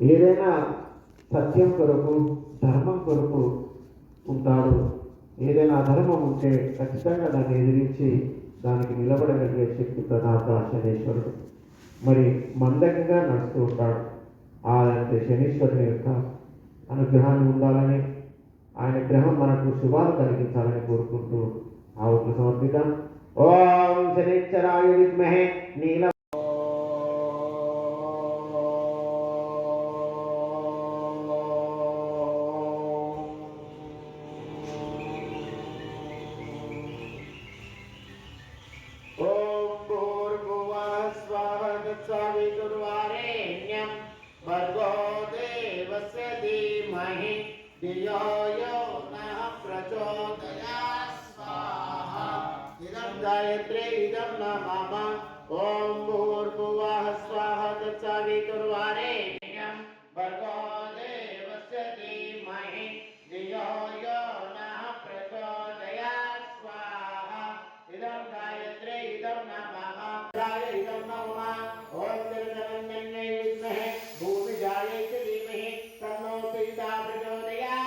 ఏదైనా సత్యం కొరకు ధర్మం కొరకు ఉంటాడు. ఏదైనా అధర్మం ఉంటే ఖచ్చితంగా దాన్ని ఎదిరించి దానికి నిలబడగలిగే శక్తి ప్రదాత శనీశ్వరుడు. మరి మందంగా నడుస్తూ ఉంటాడు. అలాంటి శనీశ్వరుని యొక్క అనుగ్రహాన్ని ఉండాలని ఆయన గ్రహం మనకు శుభాలు కలిగించాలని కోరుకుంటూ ఆవుకు సమర్పిద్దాం. ఓం శనిచ్చరాయ విద్మహే నీల धियो यो नः प्रचोदयात् इदं गायत्रे इदं न मम ॐ भूर्भुवः स्वाहा तत्सवितुर्वारेण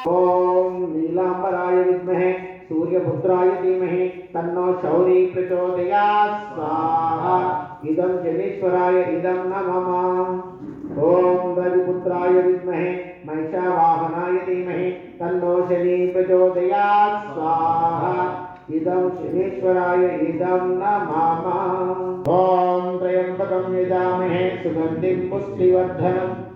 ओम नीलांबराय विद्महे सूर्यपुत्राय धीमहि, तन्नो शौरी प्रचोदयात्। स्वाहा इदं जनेश्वराय इदं नमः। ओम रविपुत्राय विद्महे, महिषावाहनाय धीमहि, तन्नो शनि प्रचोदयात्। स्वाहा इदं शनेश्वराय इदं नमः। ओम त्र्यम्बकं यजामहे, सुगन्धिं पुष्टिवर्धनम्।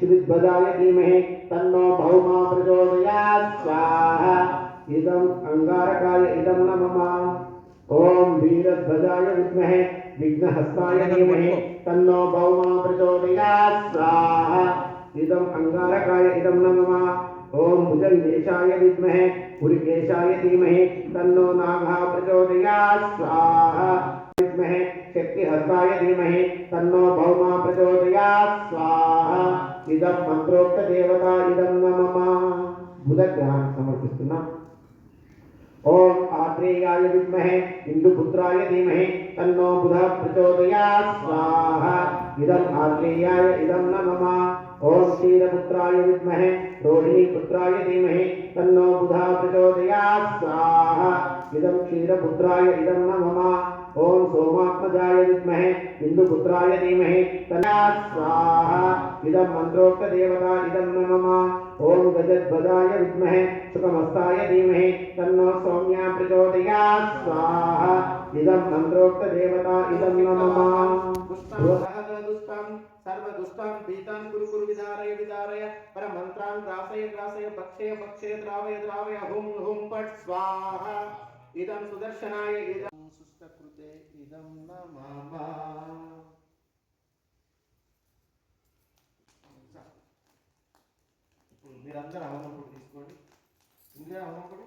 श्रीध्वजायकीमहे तन्नो भौमा प्रचोदया स्वाहा। इदम् अङ्गारकाय इदं न मम ॐ वीरध्वजाय विद्महे विघ्नहस्ताय धीमहे तन्नो भौमा प्रचोदया स्वाहा। इदम् अङ्गारकाय इदं न मम ॐ भुजङ्गेशाय विद्महे पुरिकेशाय धीमहे तन्नो नागा प्रचोदया स्वाहा। विद्महे शक्तिहस्ताय धीमहे तन्नो भौमा प्रचोदया स्वाहा। ఇదం మంత్రోక్త దేవత ఇదం న మమ సమర్పిస్తున్నాం ఓం ఆత్రేయాయ విద్మహే ఇందుపుత్రాయ ధీమహి తన్నో బుధ ప్రచోదయా స్వాహ. ఇదం ఆత్రేయాయ ఇదం న ఓం క్షీరపుత్రాయ విద్మహే రోహిణీ పుత్రాయ ధీమహి తన్నో బుధ ప్రచోదయా స్వాహ. ఇదం క్షీరపుత్రాయ ఇదం న మమ ఓం సోమాత్మజాయ విద్మహే ఇందుపుత్రాయ ధీమహి తన్నాత్ స్వాహా ఇదం మంత్రోక్త దేవత ఇదం న మమ ఓం గజధ్వజాయ విద్మహే సుఖమస్తాయ ధీమహి తన్నో సౌమ్యా ప్రచోదయాత్ స్వాహా ఇదం మంత్రోక్త దేవత ఇదం న మమ దుష్టం సర్వదుష్టం పీతాన్ కురు కురు విదారయ విదారయ పరమంత్రాన్ గ్రాసయ గ్రాసయ భక్షయ భక్షయ ద్రావయ ద్రావయ హుం హుం పట్ స్వాహ ఇదం సుదర్శనాయ ఇదం సుష్టకృతే ఇదం నమః ఇప్పుడు మీరందరూ అవనప్పుడు తీసుకోండి. ఇంద్రియ అవనప్పుడు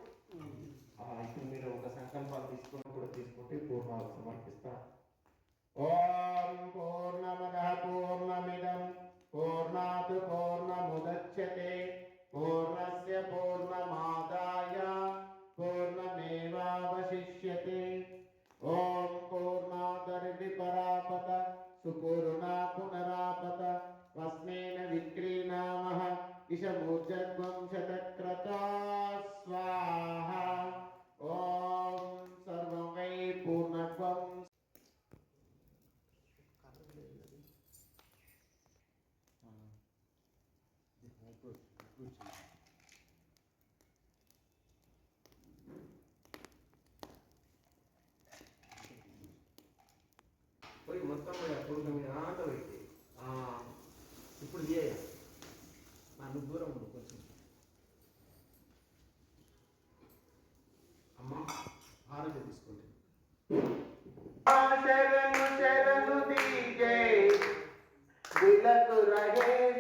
ఇప్పుడు మీరు ఒక సంకల్పాలు తీసుకొని కూడా తీసుకుంటే పూర్ణాలు సమర్పిస్తారు ఓ సర్వం పోయి మొత్తం పోయా కొడుకు మీద ఆట పెట్టి ఇప్పుడు తీయ మా దూరం रहे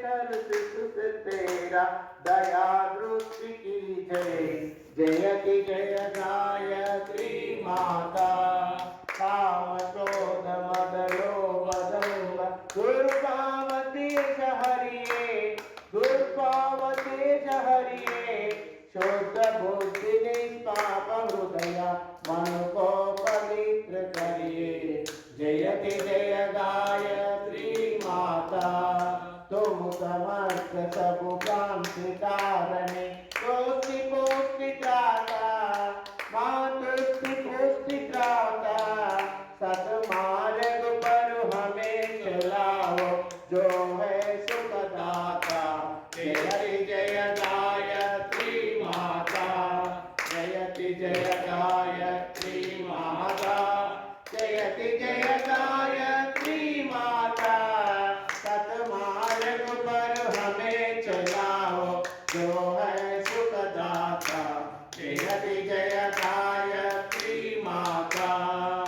तेरा दया दृष्टि की जय जय की जय गायत्री माता काम क्रोध मदलो सब क्रांति कारणे पुष्टि पुष्टि त्राता मातृष्टि पुष्टि त्राता सतमार्ग पर हमें चलाओ जो है सुखदाता। जय जय गायत्री माता, जयति जय गायत्री माता। जयति जय गायत्री माता सतमार्ग पर हमें चलाओ जो है सुखदाता जयति जय गायत्री माता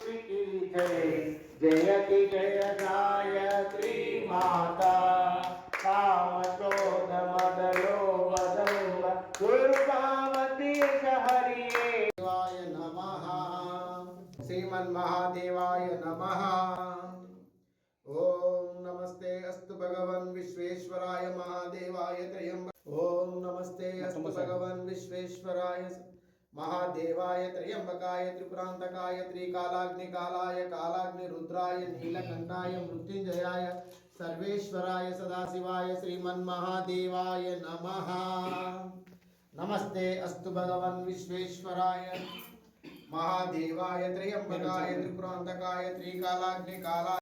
की जय जयति जय गायत्री माता काम क्रोध मद लोभ दम्भ दुर्गावती हरिये देवाय नमः श्रीमन्महादेवाय नमः ॐ नमस्ते अस्तु भगवन् विश्वेश्वराय महादेवाय त्र्यम्ब ॐ नमस्ते अस्तु भगवन् विश्वेश्वराय। महादेवाय त्र्यम्बकाय त्रिपुरान्तकाय त्रिकालाग्निकालाय कालाग्निरुद्राय नीलकण्ठाय मृत्युंजयाय सर्वेश्वराय सदाशिवाय श्रीमन्महादेवाय नमः। नमस्ते अस्तु भगवन् विश्वेश्वराय। महादेवाय त्र्यम्बकाय त्रिपुरान्तकाय त्रिकालाग्निकालाय।